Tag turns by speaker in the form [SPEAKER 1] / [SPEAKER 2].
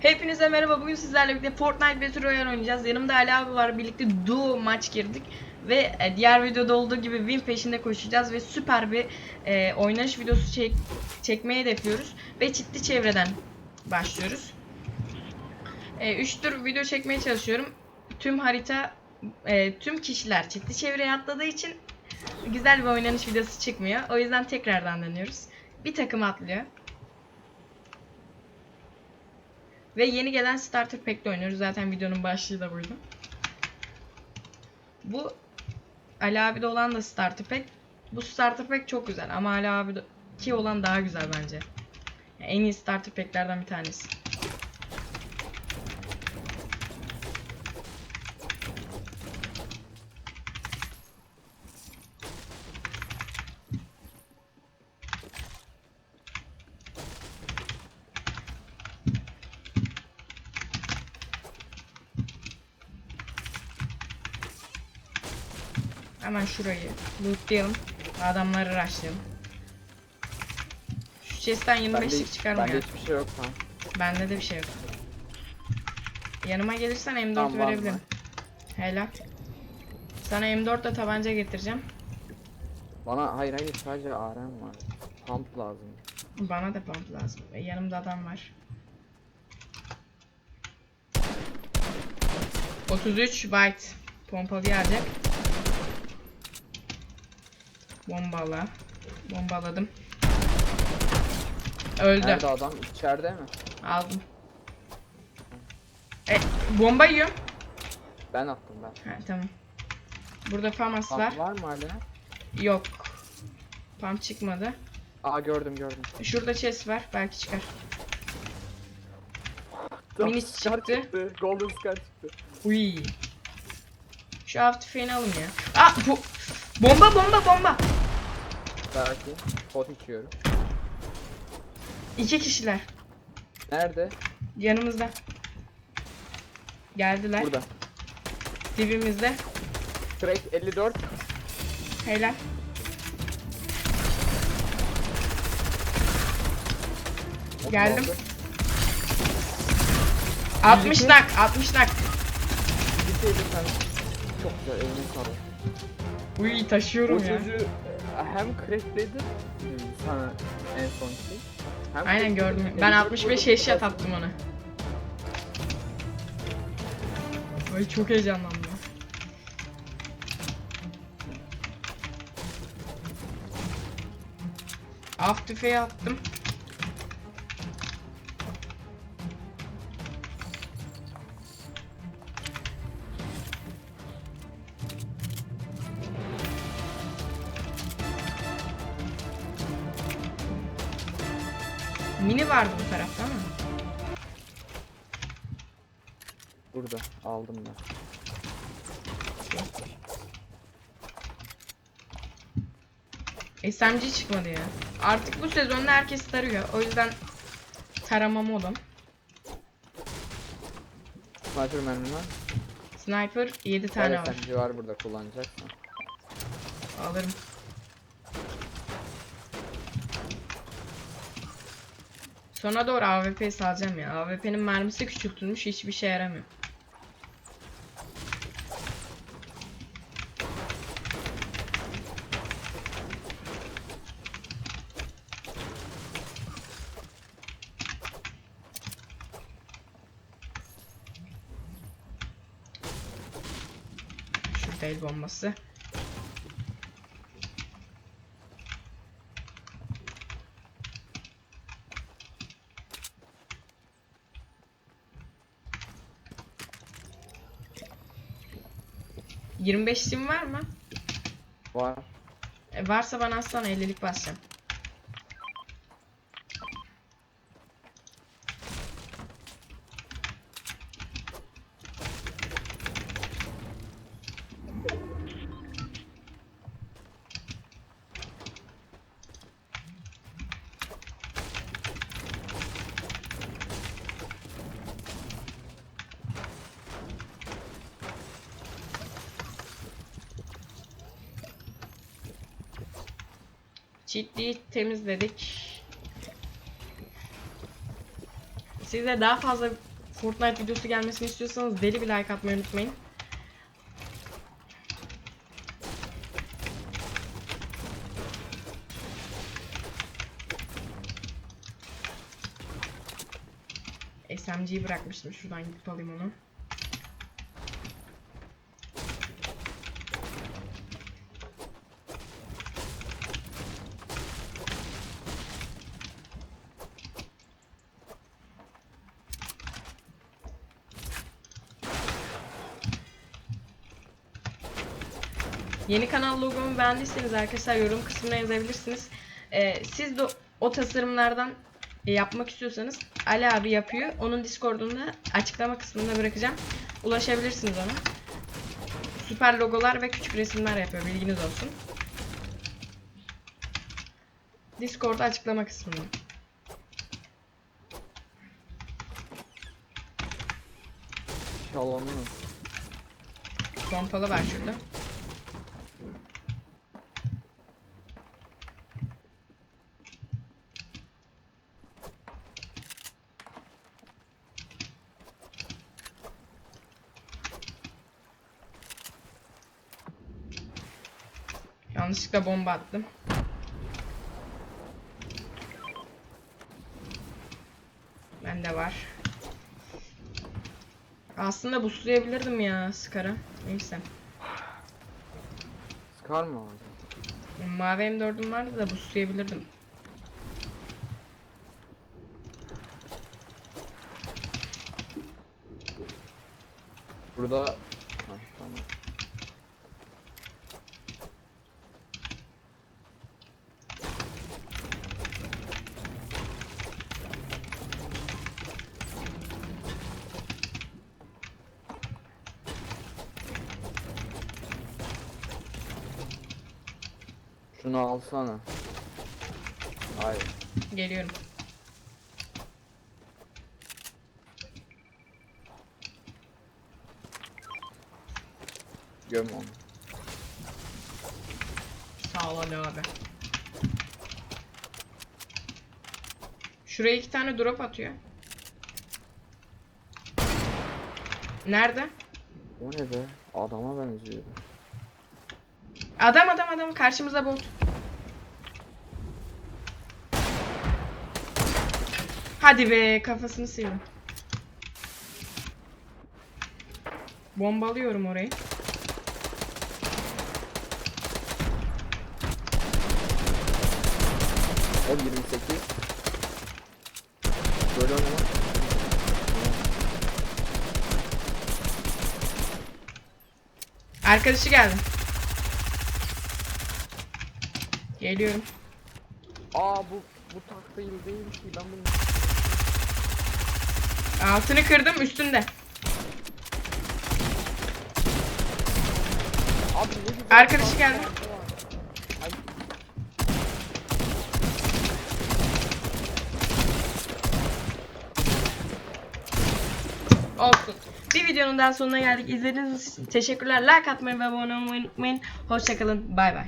[SPEAKER 1] Hepinize merhaba. Bugün sizlerle birlikte Fortnite Battle Royale oynayacağız. Yanımda Ali abi var. Birlikte duo maç girdik. Ve e, diğer videoda olduğu gibi win peşinde koşacağız ve süper bir e, oynanış videosu çek çekmeyi hedefliyoruz. Ve çitli çevreden başlıyoruz. 3 tur video çekmeye çalışıyorum. Tüm harita, e, tüm kişiler çitli çevreye atladığı için güzel bir oynanış videosu çıkmıyor. O yüzden tekrardan dönüyoruz. Bir takım atlıyor. Ve yeni gelen Starter Pack'te oynuyoruz. Zaten videonun başlığı da buydu. Bu Ali abi'de olan da Starter Pack. Bu Starter Pack çok güzel ama Ali abi'deki olan daha güzel bence. Yani en iyi Starter Pack'lerden bir tanesi. Hemen şurayı lootlayalım. Adamları rushlayalım. Şu chest'ten 25'lik çıkarma
[SPEAKER 2] Bende
[SPEAKER 1] ya.
[SPEAKER 2] hiçbir şey yok lan.
[SPEAKER 1] Bende de bir şey yok. Yanıma gelirsen M4
[SPEAKER 2] Tamam,
[SPEAKER 1] verebilirim.
[SPEAKER 2] mı?
[SPEAKER 1] Helal. Sana M4 ile tabanca getireceğim.
[SPEAKER 2] Bana hayır hayır sadece ARM var. Pump lazım.
[SPEAKER 1] Bana da pump lazım. E, yanımda adam var. 33 white. Pompalı gelecek. Bombala. Bombaladım. Öldü.
[SPEAKER 2] Nerede adam? İçeride mi?
[SPEAKER 1] Aldım. E, bomba yiyorum.
[SPEAKER 2] Ben attım ben.
[SPEAKER 1] Ha, tamam. Burada famas
[SPEAKER 2] Pump
[SPEAKER 1] var.
[SPEAKER 2] var mı hala?
[SPEAKER 1] Yok. Pump çıkmadı.
[SPEAKER 2] Aa gördüm gördüm.
[SPEAKER 1] Şurada chest var. Belki çıkar. Mini
[SPEAKER 2] Scar
[SPEAKER 1] çıktı.
[SPEAKER 2] Golden Scar çıktı.
[SPEAKER 1] Uy. Şu av tüfeğini alın ya. Aa bu bomba bomba bomba.
[SPEAKER 2] Belki. Pot içiyorum.
[SPEAKER 1] İki kişiler
[SPEAKER 2] Nerede?
[SPEAKER 1] yanımızda. Geldiler.
[SPEAKER 2] Burada.
[SPEAKER 1] Dibimizde.
[SPEAKER 2] Crack 54.
[SPEAKER 1] Helal. Geldim.
[SPEAKER 2] oldu.
[SPEAKER 1] 60
[SPEAKER 2] Yüzükü-
[SPEAKER 1] nak, 60 nak.
[SPEAKER 2] Şey sen. Çok güzel eline sağlık.
[SPEAKER 1] Uy taşıyorum
[SPEAKER 2] O
[SPEAKER 1] ya.
[SPEAKER 2] çocuğu hem crack dedi e, sana en son şey. Hem
[SPEAKER 1] Aynen gördüm. Ben
[SPEAKER 2] 54
[SPEAKER 1] 65
[SPEAKER 2] vurdu,
[SPEAKER 1] headshot
[SPEAKER 2] biraz-
[SPEAKER 1] attım ona. Ay çok heyecanlandım. Af tüfeği attım. Mini vardı bu tarafta ama.
[SPEAKER 2] Burada aldım ben.
[SPEAKER 1] SMG çıkmadı ya. Artık bu sezonda herkes tarıyor. O yüzden tarama modum.
[SPEAKER 2] Sniper mermi var.
[SPEAKER 1] Sniper 7 tane var.
[SPEAKER 2] SMG var burada kullanacaksan.
[SPEAKER 1] Alırım. Sona doğru AWP salacağım ya. AWP'nin mermisi küçültülmüş hiçbir şey yaramıyor. Şurada el bombası. ...25 sim var mı?
[SPEAKER 2] Var.
[SPEAKER 1] E, varsa bana atsana 50'lik basacağım. Çitliği temizledik. Size daha fazla Fortnite videosu gelmesini istiyorsanız deli bir like atmayı unutmayın. SMG'yi bırakmıştım. Şuradan gidip alayım onu. Yeni kanal logomu beğendiyseniz arkadaşlar yorum kısmına yazabilirsiniz. Ee, siz de o tasarımlardan yapmak istiyorsanız Ali abi yapıyor. Onun Discord'unda açıklama kısmında bırakacağım. Ulaşabilirsiniz ona. Süper logolar ve küçük resimler yapıyor. Bilginiz olsun. Discord açıklama kısmında.
[SPEAKER 2] İnşallah mı?
[SPEAKER 1] Pompalı var şurada. Yanlışlıkla bomba attım. Bende var. Aslında buslayabilirdim ya Scar'a. Neyse.
[SPEAKER 2] Sıkar mı abi?
[SPEAKER 1] Mavi M4'üm vardı da buslayabilirdim.
[SPEAKER 2] Burada... Şunu alsana. Hayır.
[SPEAKER 1] Geliyorum.
[SPEAKER 2] Göm onu.
[SPEAKER 1] Sağ ol Ali abi. Şuraya iki tane drop atıyor. Nerede?
[SPEAKER 2] O ne be? Adama benziyor.
[SPEAKER 1] Adam adam adam karşımızda bot. Hadi be kafasını sıyırdım. Bombalıyorum orayı.
[SPEAKER 2] O 28. Böyle oynama.
[SPEAKER 1] Arkadaşı geldi. Geliyorum.
[SPEAKER 2] Aa bu bu tak değil değil ki ben bunu
[SPEAKER 1] Altını kırdım üstünde.
[SPEAKER 2] Abi ne güzel
[SPEAKER 1] Arkadaşı geldi.
[SPEAKER 2] Ay,
[SPEAKER 1] Olsun. Bir videonun daha sonuna geldik. İzlediğiniz için teşekkürler. Like atmayı ve abone olmayı unutmayın. Hoşçakalın. Bay bay.